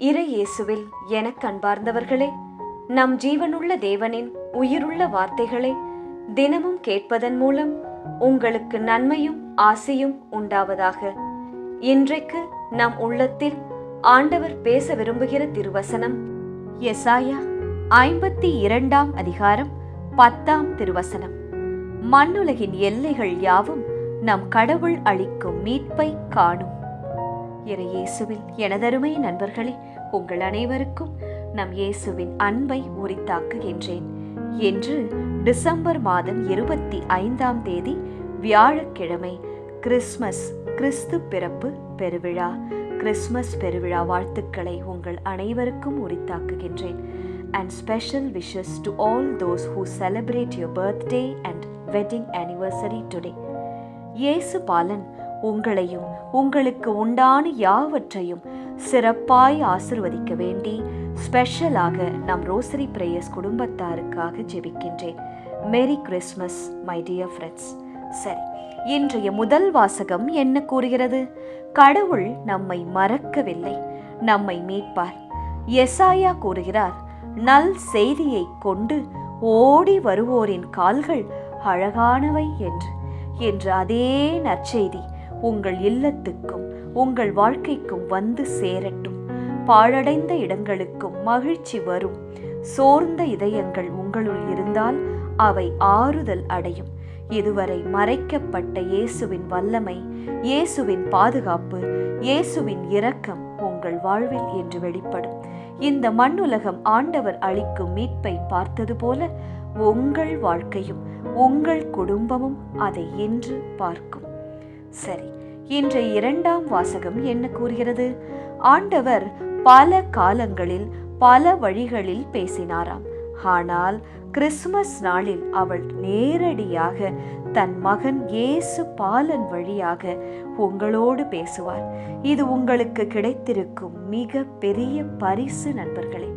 இறை இயேசுவில் எனக் அன்பார்ந்தவர்களே நம் ஜீவனுள்ள தேவனின் உயிருள்ள வார்த்தைகளை தினமும் கேட்பதன் மூலம் உங்களுக்கு நன்மையும் ஆசையும் உண்டாவதாக. இன்றைக்கு நம் உள்ளத்தில் ஆண்டவர் பேச விரும்புகிற திருவசனம் எசாயா ஐம்பத்தி இரண்டாம் அதிகாரம் பத்தாம் திருவசனம். மண்ணுலகின் எல்லைகள் யாவும் நம் கடவுள் அளிக்கும் மீட்பை காணும். இறையேசுவில் எனதருமை நண்பர்களே உங்கள் அனைவருக்கும் நம் இயேசுவின் அன்பை உரித்தாக்குகின்றேன். என்று டிசம்பர் மாதம் இருபத்தி ஐந்தாம் தேதி வியாழக்கிழமை கிறிஸ்மஸ் கிறிஸ்து பிறப்பு பெருவிழா. கிறிஸ்மஸ் பெருவிழா வாழ்த்துக்களை உங்கள் அனைவருக்கும் உரித்தாக்குகின்றேன். And special wishes to all those who celebrate your birthday and wedding anniversary today இயேசு பாலன் உங்களையும் உங்களுக்கு உண்டான யாவற்றையும் சிறப்பாய் ஆசிர்வதிக்க வேண்டி ஸ்பெஷலாக நம் ரோசரி பிரேயர்ஸ் குடும்பத்தாருக்காக ஜெபிக்கின்றேன். Merry Christmas my dear friends சரி இன்றைய முதல் வாசகம் என்ன கூறுகிறது? கடவுள் நம்மை மறக்கவில்லை நம்மை மீட்பார். எசாயா கூறுகிறார் நல் செய்தியை கொண்டு ஓடி வருவோரின் கால்கள் அழகானவை என்று. என்று அதே நற்செய்தி உங்கள் இல்லத்துக்கும் உங்கள் வாழ்க்கைக்கும் வந்து சேரட்டும். பாழடைந்த இடங்களுக்கும் மகிழ்ச்சி வரும். சோர்ந்த இதயங்கள் உங்களுள் இருந்தால் அவை ஆறுதல் அடையும். இதுவரை மறைக்கப்பட்ட இயேசுவின் வல்லமை இயேசுவின் பாதுகாப்பு இயேசுவின் இரக்கம் உங்கள் வாழ்வில் என்று வெளிப்படும். இந்த மண்ணுலகம் ஆண்டவர் அளிக்கும் மீட்பை பார்த்தது போல உங்கள் வாழ்க்கையும் உங்கள் குடும்பமும் அதை இன்று பார்க்கும். சரி இன்றைய இரண்டாம் வாசகம் என்ன கூறுகிறது? ஆண்டவர் பல காலங்களில் பல வழிகளில் பேசினாராம். ஆனால் கிறிஸ்துமஸ் நாளில் அவள் நேரடியாக தன் மகன் இயேசு பாலன் வழியாக உங்களோடு பேசுவார். இது உங்களுக்கு கிடைத்திருக்கும் மிக பெரிய பரிசு நண்பர்களே.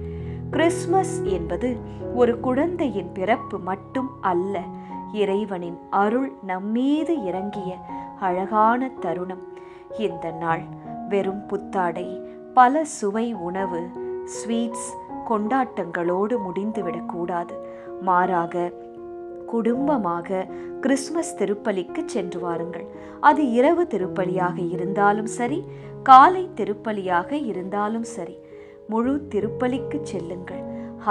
கிறிஸ்மஸ் என்பது ஒரு குழந்தையின் பிறப்பு மட்டும் அல்ல இறைவனின் அருள் நம்மீது இறங்கிய அழகான தருணம். இந்த நாள் வெறும் புத்தாடை பல சுவை உணவு ஸ்வீட்ஸ் கொண்டாட்டங்களோடு முடிந்துவிடக்கூடாது மாறாக குடும்பமாக கிறிஸ்மஸ் திருப்பலிக்கு சென்று வாருங்கள். அது இரவு திருப்பலியாக இருந்தாலும் சரி காலை திருப்பலியாக இருந்தாலும் சரி முழு திருப்பலிக்கு செல்லுங்கள்.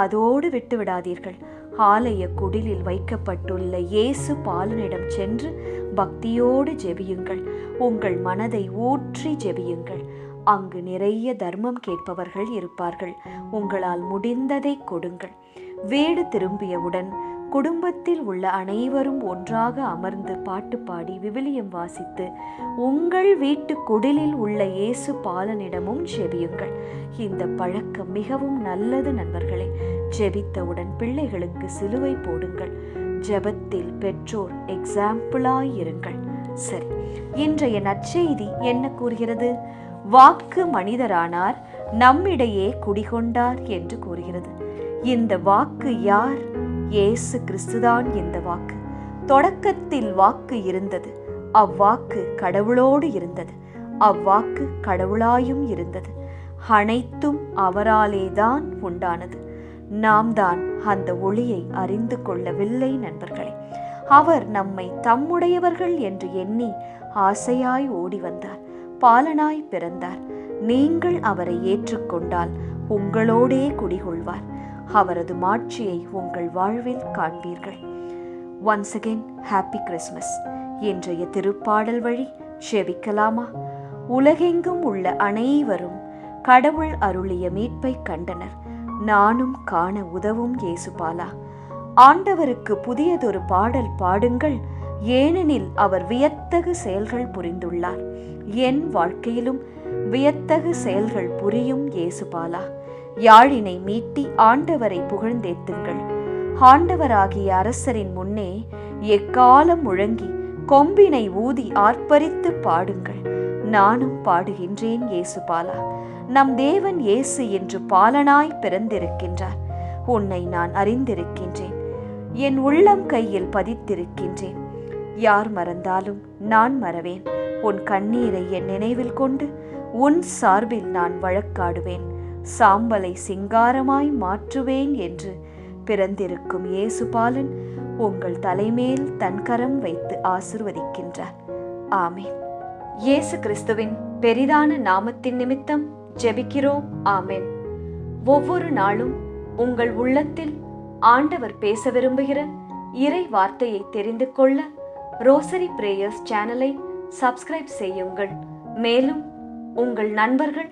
அதோடு விட்டு விடாதீர்கள் ஆலய குடிலில் வைக்கப்பட்டுள்ள இயேசு பாலனிடம் சென்று பக்தியோடு ஜெபியுங்கள். உங்கள் மனதை ஊற்றி ஜெபியுங்கள். அங்கு நிறைய தர்மம் கேட்பவர்கள் இருப்பார்கள். உங்களால் முடிந்ததை கொடுங்கள். வீடு திரும்பியவுடன் குடும்பத்தில் உள்ள அனைவரும் ஒன்றாக அமர்ந்து பாட்டு பாடி விவிலியம் வாசித்து உங்கள் வீட்டு குடிலில் உள்ள இயேசு பாலனிடமும் ஜெபியுங்கள். இந்த பழக்கம் மிகவும் நல்லது நண்பர்களே. ஜெபித்தவுடன் பிள்ளைகளுக்கு சிலுவை போடுங்கள். ஜெபத்தில் பெற்றோர் எக்ஸாம்பிளாயிருங்கள் சரி இன்றைய நற்செய்தி என்ன கூறுகிறது? வாக்கு மனிதரானார் நம்மிடையே குடிகொண்டார் என்று கூறுகிறது. இந்த வாக்கு யார்? இயேசு கிறிஸ்துதான் இந்த வாக்கு. தொடக்கத்தில் வாக்கு இருந்தது. அவ்வாக்கு கடவுளோடு இருந்தது. அவ்வாக்கு கடவுளாயும் இருந்தது. அனைத்தும் அவராலேதான் உண்டானது. நாம் தான் அந்த ஒளியை அறிந்து கொள்ளவில்லை நண்பர்களே. அவர் நம்மை தம்முடையவர்கள் என்று எண்ணி ஆசையாய் ஓடி வந்தார். பாலனாய் பிறந்தார். நீங்கள் அவரை ஏற்றுக்கொண்டால் உங்களோடே குடிகொள்வார். அவரது மாட்சியை உங்கள் வாழ்வில் காண்பீர்கள். ஒன்ஸ் அகெயின் ஹாப்பி கிறிஸ்மஸ் இன்றைய திருப்பாடல் வழி செவிக்கலாமா? உலகெங்கும் உள்ள அனைவரும் கடவுள் அருளிய மீட்பை கண்டனர். நானும் காண உதவும் ஏசுபாலா ஆண்டவருக்கு புதியதொரு பாடல் பாடுங்கள். ஏனெனில் அவர் வியத்தகு செயல்கள் புரிந்துள்ளார். என் வாழ்க்கையிலும் வியத்தகு செயல்கள் புரியும் ஏசுபாலா யாழினை மீட்டி ஆண்டவரை புகழ்ந்தேத்துங்கள். ஆண்டவராகிய அரசரின் முன்னே எக்காலம் முழங்கி கொம்பினை ஊதி ஆர்ப்பரித்து பாடுங்கள். நானும் பாடுகின்றேன் இயேசுபாலா. நம் தேவன் இயேசு என்று பாலனாய் பிறந்திருக்கின்றார். உன்னை நான் அறிந்திருக்கின்றேன். என் உள்ளம் கையில் பதித்திருக்கின்றேன். யார் மறந்தாலும் நான் மறவேன். உன் கண்ணீரை என் நினைவில் கொண்டு உன் சார்பில் நான் வழக்காடுவேன். சாம்பலை சிங்காரமாய் மாற்றுவேன் என்று பிறந்திருக்கும் இயேசுபாலன் உங்கள் தலைமேல் தன் கரம் வைத்து ஆசிர்வதிக்கின்றார். ஆமேன். இயேசு கிறிஸ்துவின் பெரிதான நாமத்தின் நிமித்தம் ஜெபிக்கிறோம். ஆமென். ஒவ்வொரு நாளும் உங்கள் உள்ளத்தில் ஆண்டவர் பேச விரும்புகிற இறை வார்த்தையை தெரிந்து கொள்ள ரோசரி பிரேயர்ஸ் சேனலை சப்ஸ்கிரைப் செய்யுங்கள். மேலும் உங்கள் நண்பர்கள்